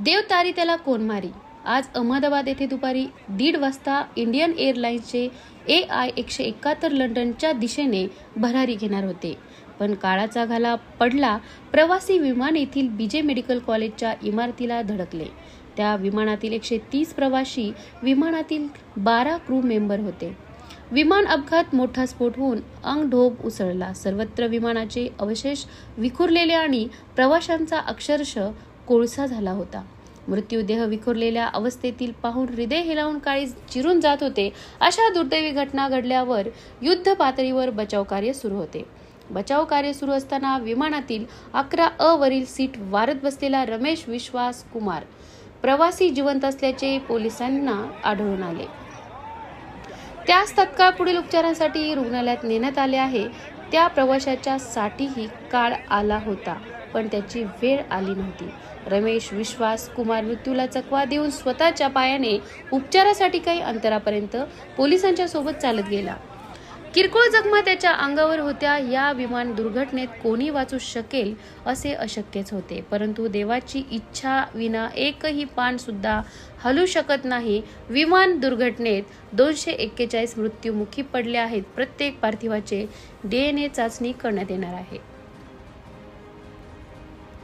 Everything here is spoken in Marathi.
देवतारी त्याला कोणमारी आज अहमदाबाद येथे दुपारी दीड वाजता इंडियन एअरलाइन्सचे ए आय एकशे एकाहत्तर लंडनच्या दिशेने भरारी घेणार होते. पण काळाचा घाला पडला प्रवासी विमान येथील बीजे मेडिकल कॉलेजच्या इमारतीला धडकले. त्या विमानातील एकशे तीस प्रवासी विमानातील बारा क्रू मेंबर होते. विमान अपघात मोठा स्फोट होऊन अंगढोब उसळला. सर्वत्र विमानाचे अवशेष विखुरलेले आणि प्रवाशांचा अक्षरशः कोळसा झाला होता. मृत्यूदेह विखुरलेल्या अवस्थेतील पाहून हृदय हेलावून काळी चिरून जात होते. अशा दुर्दैवी घटना घडल्यावर युद्ध पातळीवर बचाव कार्य सुरू होते. बचाव कार्य सुरू असताना विमानातील अकरा अ वरील सीट वारत बसलेला रमेश विश्वास कुमार प्रवासी जिवंत असल्याचे पोलिसांना आढळून आले. त्यास तत्काळ पुढील उपचारांसाठी रुग्णालयात नेण्यात आले आहे. त्या प्रवाशाच्या साठीही काळ आला होता पण त्याची वेळ आली नव्हती. रमेश विश्वास कुमार मृत्यूला चकवा देऊन स्वतःच्या पायाने उपचारासाठी काही अंतरापर्यंत पोलिसांच्या सोबत चालत गेला. किरकोळ जखमा त्याच्या अंगावर होत्या. या विमान दुर्घटनेत कोणी वाचू शकेल असे अशक्यच होते. परंतु देवाची इच्छा विना एकही पान सुद्धा हलू शकत नाही. विमान दुर्घटनेत दोनशे एक्केचाळीस मृत्यूमुखी पडले आहेत. प्रत्येक पार्थिवाचे डी एन ए चाचणी करण्यात येणार आहे.